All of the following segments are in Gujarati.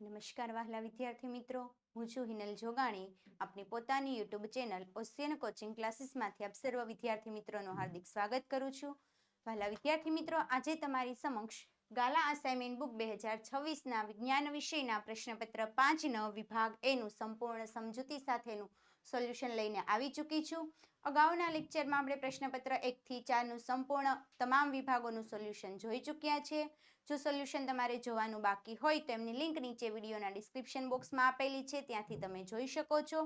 નમસ્કાર વહાલા વિદ્યાર્થી મિત્રો. હું છું હિનલ જોગાણી. આપની પોતાની યુટ્યુબ ચેનલ ઓશિયન કોચિંગ ક્લાસીસમાંથી આપ સર્વ વિદ્યાર્થી મિત્રોનું હાર્દિક સ્વાગત કરું છું. વહાલા વિદ્યાર્થી મિત્રો, આજે તમારી સમક્ષ ગાલા અસાઇનમેન્ટ બુક બે હજાર છવ્વીસના વિજ્ઞાન વિષયના પ્રશ્નપત્ર પાંચ નવ વિભાગ એનું સંપૂર્ણ સમજૂતી સાથેનું સોલ્યુશન લઈને આવી ચૂકી છું. અગાઉના લેક્ચરમાં આપણે પ્રશ્નપત્ર એકથી ચારનું સંપૂર્ણ તમામ વિભાગોનું સોલ્યુશન જોઈ ચૂક્યા છે. જો સોલ્યુશન તમારે જોવાનું બાકી હોય તો એમની લિંક નીચે વિડીયોના ડિસ્ક્રિપ્શન બોક્સમાં આપેલી છે. ત્યાંથી તમે જોઈ શકો છો.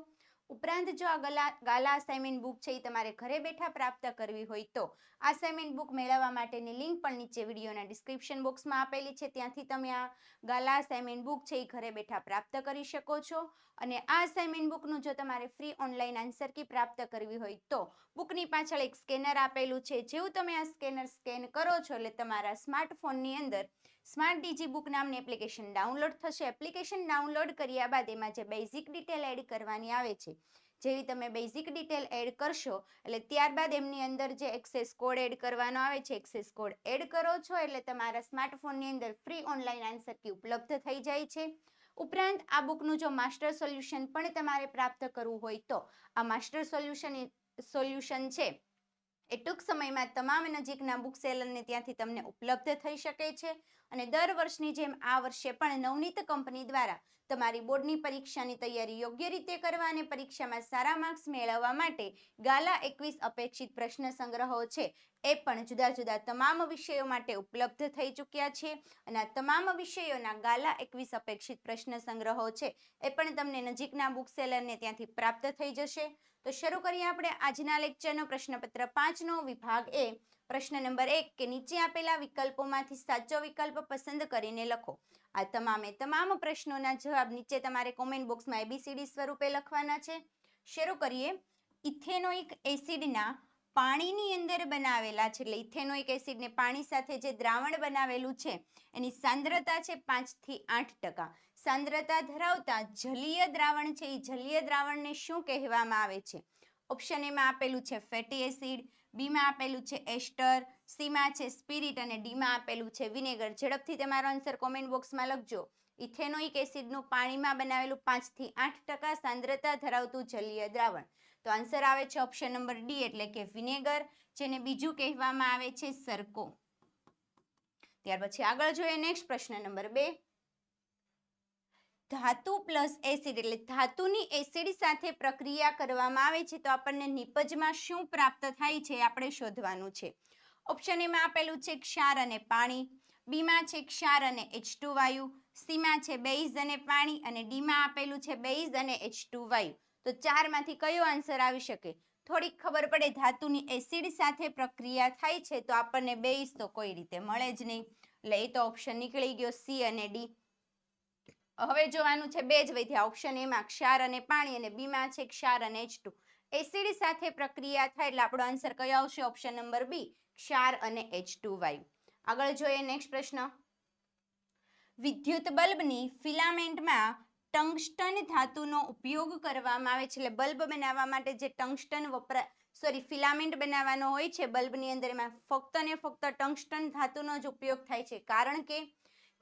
ઉપરાંત જો આ ગલા, ગાલા અસાઇનમેન્ટ બુક છે એ તમારે ઘરે બેઠા પ્રાપ્ત કરવી હોય તો અસાઇનમેન્ટ બુક મેળવવા માટેની લિંક પણ નીચે વિડીયોના ડિસ્ક્રિપ્શન બોક્સમાં આપેલી છે. ત્યાંથી તમે આ ગાલા અસાઇનમેન્ટ બુક છે એ ઘરે બેઠા પ્રાપ્ત કરી શકો છો. અને આ અસાઇનમેન્ટ બુકનું જો તમારે ફ્રી ઓનલાઈન આન્સર કી પ્રાપ્ત કરવી હોય તો બુકની પાછળ એક સ્કેનર આપેલું છે. જેવું તમે આ સ્કેનર સ્કેન કરો છો એટલે તમારા સ્માર્ટફોનની અંદર સ્માર્ટ ડીજી બુક નામની એપ્લિકેશન ડાઉનલોડ થશે. એપ્લિકેશન ડાઉનલોડ કર્યા બાદ એમાં જે બેઝિક ડિટેલ એડ કરવાની આવે છે, જેવી તમે બેઝિક ડિટેલ એડ કરશો, એટલે ત્યારબાદ એમની અંદર જે એક્સેસ કોડ એડ કરવાનો આવે છે એક્સેસ કોડ એડ કરો છો એટલે તમારા સ્માર્ટફોનની અંદર ફ્રી ઓનલાઈન આન્સર કી ઉપલબ્ધ થઈ જાય છે. ઉપરાંત આ બુકનું જો માસ્ટર સોલ્યુશન પણ તમારે પ્રાપ્ત કરવું હોય તો આ માસ્ટર સોલ્યુશન સોલ્યુશન છે. એ ટૂંક સમયમાં તમામ નજીકના બુક સેલરને ત્યાંથી તમને ઉપલબ્ધ થઈ શકે છે. અને દર વર્ષની જેમ આ વર્ષે પણ નવનીત કંપની દ્વારા તમારી બોર્ડની પરીક્ષાની તૈયારી યોગ્ય રીતે કરવા અને પરીક્ષામાં સારા માર્ક્સ મેળવવા માટે ગાલા એકવીસ અપેક્ષિત પ્રશ્ન સંગ્રહો છે. એ પણ જુદા જુદા તમામ વિષયો માટે ઉપલબ્ધ થઈ ચૂક્યા છે અને આ તમામ વિષયોના ગાલા એકવીસ અપેક્ષિત પ્રશ્ન સંગ્રહો છે. એ પણ તમને નજીકના બુક સેલરને ત્યાંથી પ્રાપ્ત થઈ જશે. તો શરૂ કરીએ આપણે આજના લેક્ચરનો પ્રશ્નપત્ર પાંચનો વિભાગ એ. પ્રશ્ન નંબર એક કે નીચે આપેલા વિકલ્પોમાંથી સાચો વિકલ્પ પસંદ કરીને લખો. આ તમામે તમામ પ્રશ્નોના જવાબ નીચે તમારે કોમેન્ટ બોક્સમાં એબીસીડી સ્વરૂપે લખવાના છે. શરૂ કરીએ. ઇથેનોઇક એસિડના પાણીની અંદર બનાવેલા છે. એટલે ઇથેનોઇક એસિડને પાણી સાથે જે દ્રાવણ બનાવેલું છે, એની સાંદ્રતા છે પાંચથી આઠ ટકા. સાંદ્રતા ધરાવતા જલીય દ્રાવણ છે. એ જલીય દ્રાવણને શું કહેવામાં આવે છે? ઓપ્શન એમાં આપેલું છે ફેટી એસિડ બીમાં આપેલું છે એસ્ટર સીમાં છે સ્પિરિટ અને ડીમાં આપેલું છે વિનેગર. ઝડપથી તમારો આન્સર કોમેન્ટ બોક્સમાં લખજો. ઇથેનોઇક એસિડનું પાણીમાં બનાવેલું પાંચથી આઠ ટકા સાંદ્રતા ધરાવતું જલીય દ્રાવણ. તો આન્સર આવે છે ઓપ્શન નંબર ડી એટલે કે વિનેગર, જેને બીજું કહેવામાં આવે છે સરકો. ત્યાર પછી આગળ જોઈએ નેક્સ્ટ પ્રશ્ન નંબર બે. ધાતુ પ્લસ એસિડ એટલે ધાતુની એસિડ સાથે પ્રક્રિયા કરવામાં આવે છે, તો આપણને નિપજમાં શું પ્રાપ્ત થાય છે આપણે શોધવાનું છે. ઓપ્શન એમાં આપેલું છે ક્ષાર અને પાણી બીમાં છે ક્ષાર અને એચ ટુ વાયુ સીમાં છે બેઝ અને પાણી અને ડીમાં આપેલું છે બેઝ અને એચ ટુ વાયુ. તો ચારમાંથી કયો આન્સર આવી શકે? થોડીક ખબર પડે ધાતુની એસિડ સાથે પ્રક્રિયા થાય છે, તો આપણને બેઝ તો કોઈ રીતે મળે જ નહીં. એટલે એ તો ઓપ્શન નીકળી ગયો સી અને ડી હવે જોવાનું છે બે જ વૈધ્યા. ઓપ્શન એમાં ક્ષાર અને પાણી અને બીમાં છે ક્ષાર અને એચ ટુ એસિડ સાથે પ્રક્રિયા થાય એટલે આપણો આન્સર કયો આવશે? ઓપ્શન નંબર બી ક્ષાર અને એચ ટુ વાયુ. આગળ જોઈએ નેક્સ્ટ પ્રશ્ન. વિદ્યુત બલ્બની ફિલામેન્ટમાં ટંગસ્ટન ધાતુનો ઉપયોગ કરવામાં આવે છે. એટલે બલ્બ બનાવવા માટે જે ટંગસ્ટન વપરા સોરી ફિલામેન્ટ બનાવવાનો હોય છે, બલ્બની અંદર એમાં ફક્ત ને ફક્ત ટંગસ્ટન ધાતુનો જ ઉપયોગ થાય છે. કારણ કે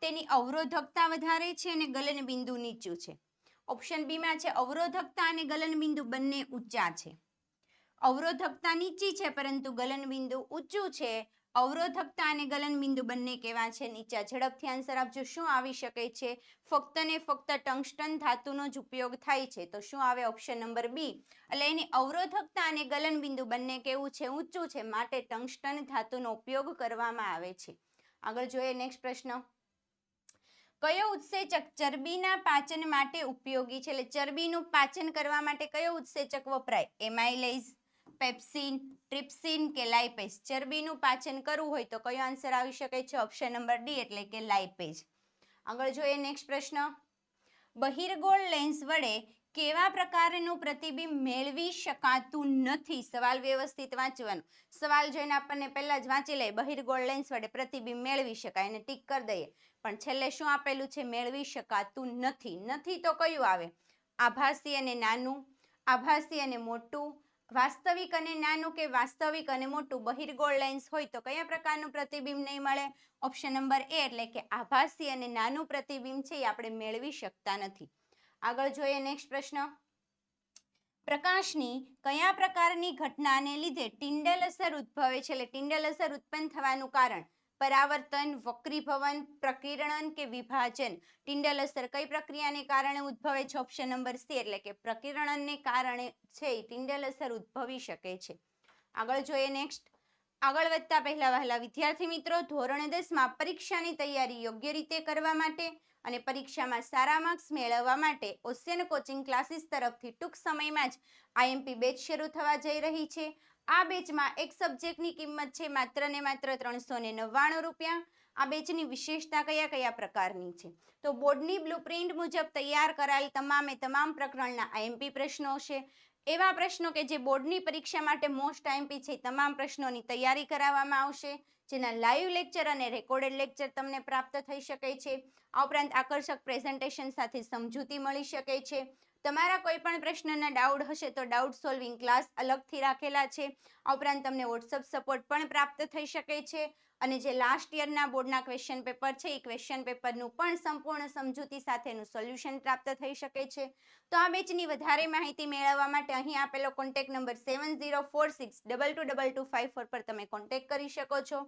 તેની અવરોધકતા વધારે છે અને ગલન બિંદુ નીચું છે. ઓપ્શન બીમાં છે, અવરોધકતા અને ગલન બિંદુ બંને ઊંચા છે. અવરોધકતા નીચી છે, પરંતુ ગલન બિંદુ ઊંચું છે. અવરોધકતા અને ગલન બિંદુ બંને કેવા છે? નીચા. ઝડપથી આન્સર આપજો. શું આવી શકે છે? ફક્ત ને ફક્ત ટંગસ્ટન ધાતુનો જ ઉપયોગ થાય છે. તો શું આવે? ઓપ્શન નંબર બી એટલે એની અવરોધકતા અને ગલન બિંદુ બંને કેવું છે? ઊંચું છે. માટે ટંગસ્ટન ધાતુનો ઉપયોગ કરવામાં આવે છે. આગળ જોઈએ નેક્સ્ટ પ્રશ્ન. કયો ઉત્સેચક ચરબીના પાચન માટે ઉપયોગી છે? એટલે ચરબીનું પાચન કરવા માટે કયો ઉત્સેચક વપરાય? એમાઇલેઝ, પેપ્સિન, ટ્રિપ્સિન કે લાઇપેજ ચરબીનું પાચન કરવું હોય તો કયો આન્સર આવી શકે છે? ઓપ્શન નંબર ડી એટલે કે લાઇપેજ આગળ જોઈએ નેક્સ્ટ પ્રશ્ન. બહિર્ગોળ લેન્સ વડે કેવા પ્રકારનું પ્રતિબિંબ મેળવી શકાતું નથી? સવાલ વ્યવસ્થિત વાંચવાનો. સવાલ જોઈને આપણને પહેલા જ વાંચી લઈએ. બહિર્ગોળ લેન્સ વડે પ્રતિબિંબ મેળવી શકાય એને ટીક કરી દઈએ. પણ છેલ્લે શું આપેલું છે? મેળવી શકાતું નથી. નથી તો કયું આવે? આભાસી અને નાનું. આભાસી અને મોટું. વાસ્તવિક અને નાનું કે વાસ્તવિક અને મોટું? બહિર્ગોળ લેન્સ હોય તો કયા પ્રકારનું પ્રતિબિંબ નહીં મળે? ઓપ્શન નંબર એ એટલે કે આભાસી અને નાનું પ્રતિબિંબ છે એ આપણે મેળવી શકતા નથી. આગળ જોઈએ નેક્સ્ટ પ્રશ્ન. પ્રકાશની કયા પ્રકારની ઘટનાને લીધે ટિંડલ અસર ઉદ્ભવે છે? એટલે ટિંડલ અસર ઉત્પન્ન થવાનું કારણ પરાવર્તન, વક્રીભવન, પ્રકિરણન કે વિભાજન? ટિંડલ અસર કઈ પ્રક્રિયાને કારણે ઉદ્ભવે છે? ઓપ્શન નંબર સી એટલે કે પ્રકિરણનને કારણે છે ટિંડલ અસર ઉદ્ભવી શકે છે. આગળ જોઈએ નેક્સ્ટ આગળ વધતા પહેલા વહેલા વિદ્યાર્થી મિત્રો, ધોરણ દસમાં પરીક્ષાની તૈયારી યોગ્ય રીતે કરવા માટે અને પરીક્ષામાં સારા માર્ક્સ મેળવવા માટે ઓશિયન કોચિંગ ક્લાસીસ તરફથી ટૂંક સમયમાં જ આઈએમપી બેચ શરૂ થવા જઈ રહી છે. આ બેચમાં એક સબ્જેક્ટની કિંમત છે માત્ર ને માત્ર ત્રણસો ને નવ્વાણું રૂપિયા. આ બેચની વિશેષતા કયા કયા પ્રકારની છે? તો બોર્ડની બ્લુપ્રિન્ટ મુજબ તૈયાર કરાયેલ તમામે તમામ પ્રકરણના આઈએમપી પ્રશ્નો છે. એવા પ્રશ્નો કે જે બોર્ડની પરીક્ષા માટે મોસ્ટ આઈએમપી છે તમામ પ્રશ્નોની તૈયારી કરાવવામાં આવશે. જેના લાઈવ લેક્ચર અને રેકોર્ડેડ લેક્ચર તમને પ્રાપ્ત થઈ શકે છે. આ ઉપરાંત આકર્ષક પ્રેઝન્ટેશન સાથે સમજૂતી મળી શકે છે. તમારા કોઈ પણ પ્રશ્નના ડાઉટ હશે તો ડાઉટ સોલ્વિંગ ક્લાસ અલગથી રાખેલા છે. આ ઉપરાંત તમને વોટ્સઅપ સપોર્ટ પણ પ્રાપ્ત થઈ શકે છે. અને જે લાસ્ટ યરના બોર્ડના ક્વેશ્ચન પેપર છે, એ ક્વેશ્ચન પેપરનું પણ સંપૂર્ણ સમજૂતી સાથેનું સોલ્યુશન પ્રાપ્ત થઈ શકે છે. તો આ બેચની વધારે માહિતી મેળવવા માટે અહીં આપેલો contact number seven zero four six double two double two five four પર તમે કોન્ટેક્ટ કરી શકો છો.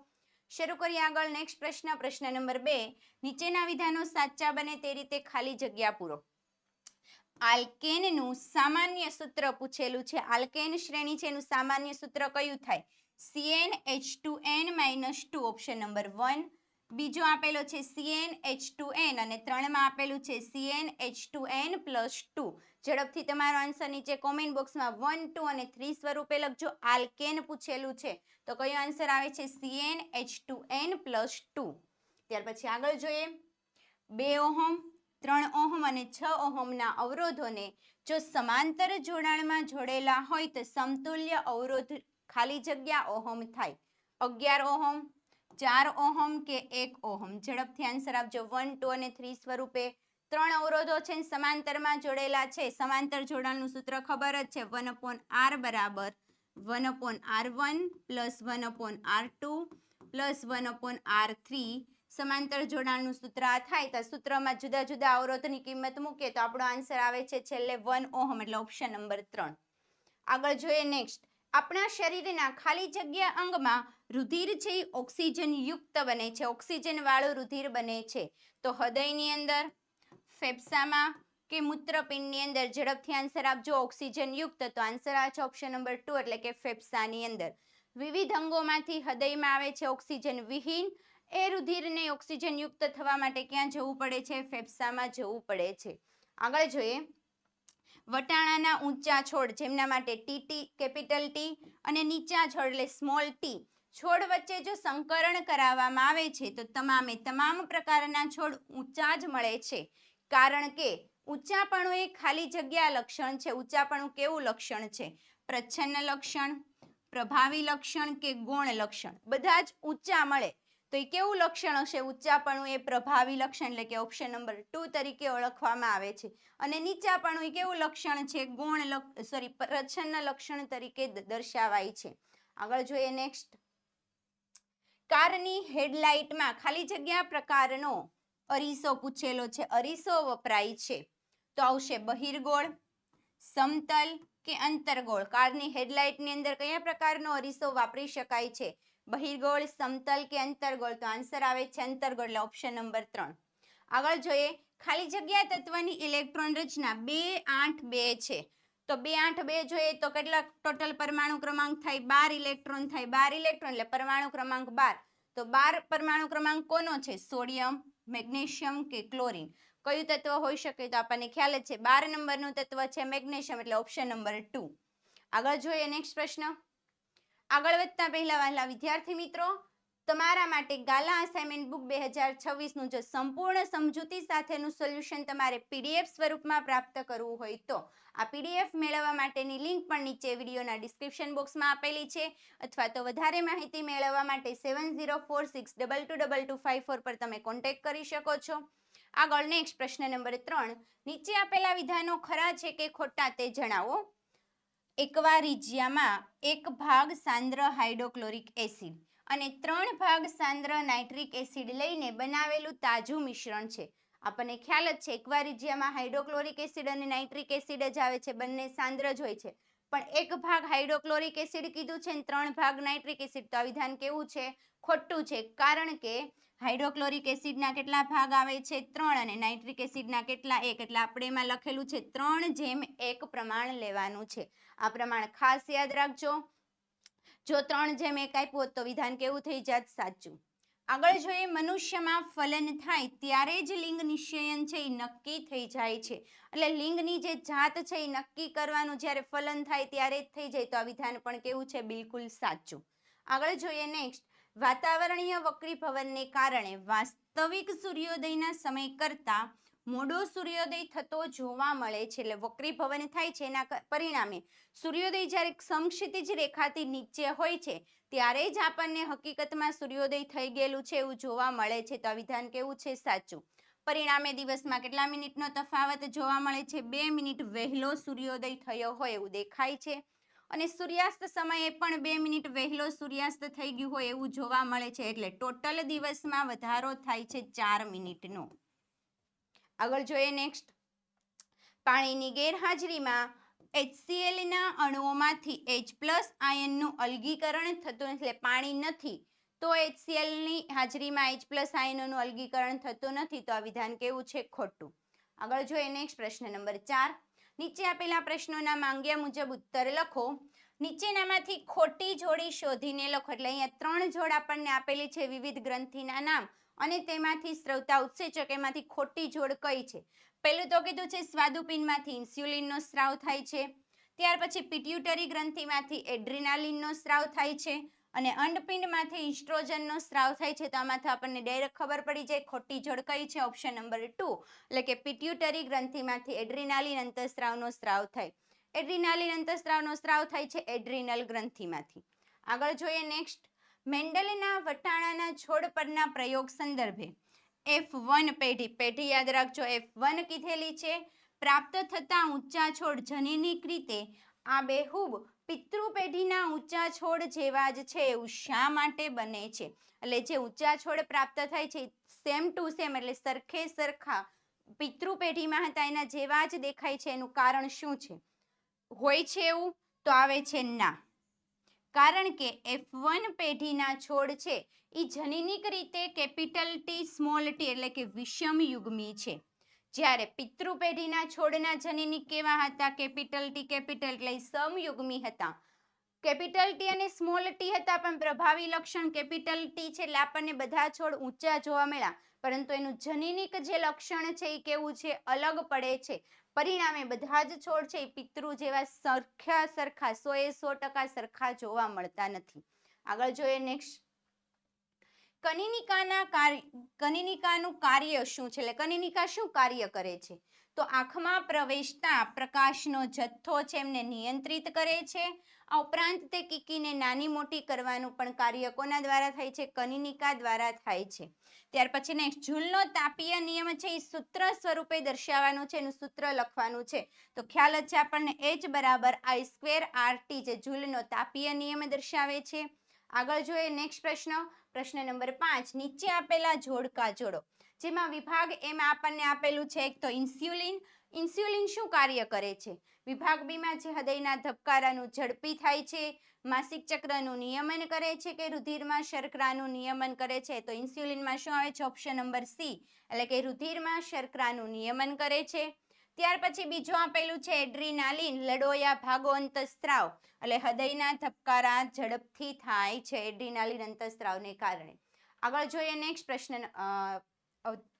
શરૂ કરીએ આગળ નેક્સ્ટ પ્રશ્ન. પ્રશ્ન નંબર બે, નીચેના વિધાનો સાચા બને તે રીતે ખાલી જગ્યા પૂરો. આલ્કેનનું સામાન્ય સૂત્ર પૂછેલું છે. આલ્કેન શ્રેણી છે, એનું સામાન્ય સૂત્ર કયું થાય? C N H two N minus two option number one બીજો આપેલો છે સીએન એચ ટુ એન અને ત્રણમાં આપેલું છે C N H two N plus two ઝડપથી તમારો આન્સર નીચે કોમેન્ટ બોક્સમાં વન ટુ અને થ્રી સ્વરૂપે લખજો. આલ્કેન પૂછેલું છે. તો કયો આન્સર આવે છે? C N H two N plus two ત્યાર પછી આગળ જોઈએ. બે ઓહમ, ત્રણ ઓહમ અને છ ઓહમના અવરોધોને જો સમાંતર જોડાણમાં જોડેલા હોય તો સમતુલ્ય અવરોધ ખાલી જગ્યા ઓહમ થાય. અગિયાર ઓહમ, ચાર ઓહમ કે એક ઓહમ? ઝડપથી આન્સર આપજો. વન ટુ અને થ્રી સ્વરૂપે ત્રણ અવરોધો છે સમાંતરમાં જોડેલા છે. સમાંતર જોડાણનું સૂત્ર ખબર જ છે. વન અપોન આર બરાબર. One upon R one plus one upon R two plus one upon R three સમાંતર જોડાણનું સૂત્ર આ થાય. તો સૂત્રમાં જુદા જુદા અવરોધની કિંમત મૂકીએ તો આપણો આન્સર આવે છે છેલ્લે વન ઓહમ એટલે ઓપ્શન નંબર ત્રણ. આગળ જોઈએ નેક્સ્ટ આપણા શરીરના ખાલી જગ્યા અંગમાં રુધિર છે એ ઓક્સિજન યુક્ત બને છે ઓક્સિજન વાળું રુધિર બને છે. તો હૃદયની અંદર, ફેફસામાં કે મૂત્રપિંડની અંદર, ઝડપથી આન્સર આપજો ઓક્સિજન યુક્ત તો આન્સર આ છે ઓપ્શન નંબર ટુ એટલે કે ફેફસાની અંદર. વિવિધ અંગોમાંથી હૃદયમાં આવે છે ઓક્સિજન વિહીન. એ રુધિરને ઓક્સિજન યુક્ત થવા માટે ક્યાં જવું પડે છે? ફેફસામાં જવું પડે છે. આગળ જોઈએ. વટાણાના ઊંચા છોડ જેમના માટે ટીટી કેપિટલ ટી અને નીચા છોડ એટલે સ્મોલ ટી છોડ વચ્ચે જો સંકરણ કરાવવામાં આવે છે, તો તમામે તમામ પ્રકારના છોડ ઊંચા જ મળે છે. કારણ કે ઊંચાપણું એ ખાલી જગ્યા લક્ષણ છે. ઊંચાપણું કેવું લક્ષણ છે? પ્રચ્છન્ન લક્ષણ, પ્રભાવી લક્ષણ કે ગુણ લક્ષણ? બધા જ ઊંચા મળે. તો એ કેવું લક્ષણ હશે? ઊંચાપણું એ પ્રભાવી લક્ષણ એટલે કે ઓપ્શન નંબર ટુ તરીકે ઓળખવામાં આવે છે. અને નીચાપણું એ કેવું લક્ષણ છે? ગુણ સોરી પ્રચ્છન્ન લક્ષણ તરીકે દર્શાવાય છે. આગળ જોઈએ નેક્સ્ટ કારની હેડલાઇટમાં ખાલી જગ્યા પ્રકારનો અરીસો પૂછેલો છે. અરીસો વપરાય છે. તો આવશે બહિર્ગોળ, સમતલ કે અંતરગોળ? કારની હેડલાઇટની અંદર કયા પ્રકારનો અરીસો વાપરી શકાય છે? બહિર્ગોળ સમતલ કે અંતરગોળ તો આન્સર આવે છે અંતરગોળ એટલે ઓપ્શન નંબર ત્રણ. આગળ જોઈએ, ખાલી જગ્યા તત્વની ઇલેક્ટ્રોન રચના બે આઠ બે છે. તો બે આઠ બે જોઈએ તો કેટલા ટોટલ પરમાણુ ક્રમાંક થાય? બાર ઇલેક્ટ્રોન થાય. બાર ઇલેક્ટ્રોન એટલે પરમાણુ ક્રમાંક બાર. તો બાર પરમાણુ ક્રમાંક કોનો છે? સોડિયમ, મેગ્નેશિયમ કે ક્લોરિન? કયું તત્વ હોઈ શકે? તો આપણને ખ્યાલ જ છે, બાર નંબરનું તત્વ છે મેગ્નેશિયમ, એટલે ઓપ્શન નંબર ટુ આગળ જોઈએ નેક્સ્ટ પ્રશ્ન. આગળ વધતા પહેલા વહેલા વિદ્યાર્થી મિત્રો, તમારા માટે ગાલા અસાઇનમેન્ટ બુક બે હજાર છવ્વીસનું જો સંપૂર્ણ સમજૂતી સાથેનું સોલ્યુશન તમારે પીડીએફ સ્વરૂપમાં પ્રાપ્ત કરવું હોય તો, આ પીડીએફ મેળવવા માટેની લિંક પણ નીચે વિડીયોના ડિસ્ક્રિપ્શન બોક્સમાં આપેલી છે, અથવા તો વધારે માહિતી મેળવવા માટે seven zero four six double two double two five four પર તમે કોન્ટેક્ટ કરી શકો છો. આગળ નેક્સ્ટ પ્રશ્ન નંબર ત્રણ, નીચે આપેલા વિધાનો ખરા છે કે ખોટા તે જણાવો. એકવારિજિયામાં એક ભાગ સાંદ્ર હાઇડ્રોક્લોરિક એસિડ અને ત્રણ ભાગ સાંદ્ર નાઇટ્રિક એસિડ લઈને બનાવેલું તાજું મિશ્રણ છે. આપણને ખ્યાલ જ છે, એકવારિજિયામાં હાઇડ્રોક્લોરિક એસિડ અને નાઇટ્રિક એસિડ જ આવે છે, બંને સાંદ્ર જ હોય છે. પણ એક ભાગ હાઇડ્રોક્લોરિક એસિડ કીધું છે અને ત્રણ ભાગ નાઇટ્રિક એસિડ. તો આ વિધાન કેવું છે? ખોટું છે, કારણ કે હાઇડ્રોક્લોરિક એસિડના કેટલા ભાગ આવે છે? ત્રણ અને નાઇટ્રિક એસિડના કેટલા એક? એટલે આપણે એમાં લખેલું છે ત્રણ જેમ એક પ્રમાણ લેવાનું છે. આ પ્રમાણ ખાસ યાદ રાખજો. જો ત્રણ જેમ એક આપ્યું તો વિધાન કેવું થઈ જાત? સાચું. આગળ જોઈએ, મનુષ્યમાં ફલન થાય ત્યારે જ લિંગ નિશ્ચયન છે, એ નક્કી થઈ જાય છે. એટલે લિંગની જે જાત છે, એ નક્કી કરવાનું જ્યારે ફલન થાય ત્યારે જ થઈ જાય, તો આ વિધાન પણ કેવું છે? બિલકુલ સાચું. આગળ જોઈએ નેક્સ્ટ વાતાવરણીય વક્રીભવનને કારણે વાસ્તવિક સૂર્યોદયના સમય કરતાં મોડો સૂર્યોદય થતો જોવા મળે છે. એટલે વક્રીભવન થાય છે. એના પરિણામે સૂર્યોદય જ્યારે સમક્ષિતિજ રેખાથી નીચે હોય છે, ત્યારે જ આપણને હકીકતમાં સૂર્યોદય થઈ ગયેલું છે એવું જોવા મળે છે. તો આ વિધાન કેવું છે? સાચું. પરિણામે દિવસમાં કેટલા મિનિટનો તફાવત જોવા મળે છે? બે મિનિટ વહેલો સૂર્યોદય થયો હોય એવું દેખાય છે. અને સૂર્યાસ્ત સમયે પણ બે મિનિટ વહેલો સૂર્યાસ્ત થઈ ગયું હોય એવું જોવા મળે છે. એટલે ટોટલ દિવસમાં વધારો થાય છે ચાર મિનિટનો. આગળ જોઈએ નેક્સ્ટ પાણીની ગેરહાજરીમાં એચસીએલના અણુઓમાંથી એચ પ્લસ આયનનું અલગીકરણ થતું એટલે પાણી નથી. તો એચસીએલની હાજરીમાં એચ પ્લસ આયનોનું અલગીકરણ થતું નથી, તો આ વિધાન કેવું છે? ખોટું. આગળ જોઈએ નેક્સ્ટ પ્રશ્ન નંબર ચાર. નીચે આપેલા પ્રશ્નોના માંગ્યા મુજબ ઉત્તર લખો. નીચેનામાંથી ખોટી જોડી શોધીને લખો, એટલે અહીંયા ત્રણ જોડ આપણને આપેલી છે વિવિધ ગ્રંથિના નામ. અને તેમાંથી સ્રવતા ઉત્સેચક એમાંથી ખોટી જોડ કઈ છે? પહેલું તો કીધું છે સ્વાદુપિંડમાંથી ઇન્સ્યુલિનનો સ્રાવ થાય છે. ત્યાર પછી પિટ્યુટરી ગ્રંથિમાંથી એડ્રિનાલિનનો સ્રાવ થાય છે અને અંડપિંડમાંથી ઇસ્ટ્રોજનનો સ્રાવ થાય છે. તો આમાંથી આપણને ડાયરેક્ટ ખબર પડી જાય ખોટી જોડ કઈ છે. ઓપ્શન નંબર ટુ, એટલે કે પિટ્યુટરી ગ્રંથિમાંથી એડ્રિનાલિન અંતઃસ્ત્રાવનો સ્રાવ થાય. એડ્રિનાલિન અંતઃસ્રાવનો સ્રાવ થાય છે એડ્રિનલ ગ્રંથિમાંથી. આગળ જોઈએ નેક્સ્ટ. મેન્ડલના વટાણાના છોડ પરના પ્રયોગ સંદર્ભે એફ વન પેઢી પેઢી યાદ રાખજો એફ વન કીધેલી છે. પ્રાપ્ત થતા ઊંચા છોડ જનીનિક રીતે આ બેહૂબ પિતૃ પેઢીના ઊંચા છોડ જેવા જ છે, એવું શા માટે બને છે? એટલે જે ઊંચા છોડ પ્રાપ્ત થાય છે સેમ ટુ સેમ એટલે સરખે સરખા પિતૃ પેઢીમાં હતા, એના જેવા જ દેખાય છે, એનું કારણ શું છે? હોય છે એવું તો આવે છે ના. કારણ કે એફ વન પેઢીના છોડ છે એ જનીનિક રીતે કેપિટલ ટી, સ્મોલ ટી એટલે કે વિષમ યુગ્મી છે. જ્યારે પિતૃ પેઢીના છોડના જનીનિક કેવા હતા? કેપિટલ ટી કેપિટલ એટલે સમયુગ્મી હતા. કેપિટલ ટી અને સ્મોલ ટી હતા, પણ પ્રભાવી લક્ષણ કેપિટલ ટી છે એટલે આપણને બધા છોડ ઊંચા જોવા મળ્યા. પરંતુ એનું જનીનિક જે લક્ષણ છે એ કેવું છે? અલગ પડે છે. પરિણામે બધા જ છોડ છે પિતૃ જેવા સરખા સરખા, સો એ સો ટકા સરખા જોવા મળતા નથી. આગળ જોઈએ નેક્સ્ટ કનિનિકાના કાર્ય, કનિનિકાનું કાર્ય શું છે? એટલે કનિનિકા શું કાર્ય કરે છે? તો આંખમાં પ્રવેશતા પ્રકાશનો જથ્થો છે એમને નિયંત્રિત કરે છે. આ ઉપરાંત તે કીકીને નાની મોટી કરવાનું પણ કાર્ય કોના દ્વારા થાય છે? કનિનિકા દ્વારા થાય છે. ત્યાર પછી નેક્સ્ટ ઝૂલનો તાપીય નિયમ છે એ સૂત્ર સ્વરૂપે દર્શાવવાનું છે, એનું સૂત્ર લખવાનું છે. તો ખ્યાલ છે આપણને એચ બરાબર આઈ સ્ક્વેર આર ટી જે ઝૂલનો તાપીય નિયમ દર્શાવે છે. આગળ જોઈએ નેક્સ્ટ પ્રશ્ન. પ્રશ્ન નંબર પાંચ, નીચે આપેલા જોડકા જોડો. જેમાં વિભાગ એમાં આપણને આપેલું છે એક તો ઇન્સ્યુલિન ઇન્સ્યુલિન શું કાર્ય કરે છે? વિભાગ બીમાં જે હૃદયના ધબકારાનું ઝડપી થાય છે, માસિક ચક્રનું નિયમન કરે છે કે રુધિરમાં શર્કરાનું નિયમન કરે છે? તો ઇન્સ્યુલિનમાં શું આવે છે? ઓપ્શન નંબર સી, એટલે કે રુધિરમાં શર્કરાનું નિયમન કરે છે. ત્યાર પછી બીજું આપેલું છે એડ્રીનાલિન, લડોયા ભાગો અંતસ્ત્રાવ, એટલે હૃદયના ધબકારા ઝડપથી થાય છે એડ્રીનાલિન અંતસ્ત્રાવને કારણે. આગળ જોઈએ નેક્સ્ટ પ્રશ્ન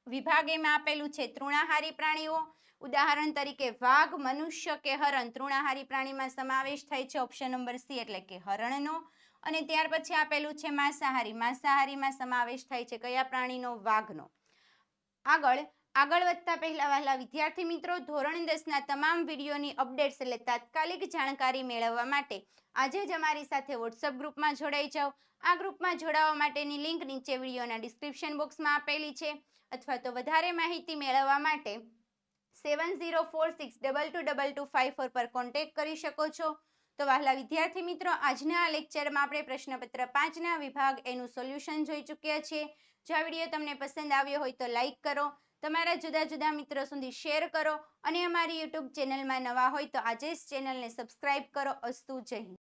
વિભાગ એમાં આપેલું છે તૃણાહારી પ્રાણીઓ ઉદાહરણ તરીકે, વાઘ, મનુષ્ય કે હરણ તૃણાહારી પ્રાણીમાં સમાવેશ થાય છે ઓપ્શન નંબર સી એટલે કે હરણનો. અને ત્યાર પછી આપેલું છે માંસાહારી. માંસાહારીમાં સમાવેશ થાય છે કયા પ્રાણીનો? વાઘનો. આગળ આગળ વધતા પહેલા વહેલા વિદ્યાર્થી મિત્રો, ધોરણ દસના તમામ વિડીયોની અપડેટ્સ એટલે તાત્કાલિક જાણકારી મેળવવા માટે આજે જ અમારી સાથે વોટ્સઅપ ગ્રુપમાં જોડાઈ જાઓ. આ ગ્રુપમાં જોડાવા માટેની લિંક નીચે વિડીયોના ડિસ્ક્રિપ્શન બોક્સમાં આપેલી છે. અથવા તો વધારે માહિતી મેળવવા માટે seven zero four six double two double two five four પર કોન્ટેક્ટ કરી શકો છો. તો વહાલા વિદ્યાર્થી મિત્રો, આજના આ લેક્ચરમાં આપણે પ્રશ્નપત્ર પાંચના વિભાગ એનું સોલ્યુશન જોઈ ચૂક્યા છીએ. જો આ વીડિયો તમને પસંદ આવ્યો હોય તો લાઈક કરો. તમારા જુદા જુદા મિત્રો સુધી શેર કરો. અને અમારી યુટ્યુબ ચેનલમાં નવા હોય તો આજે જ ચેનલને સબસ્ક્રાઇબ કરો. અસ્તુ જય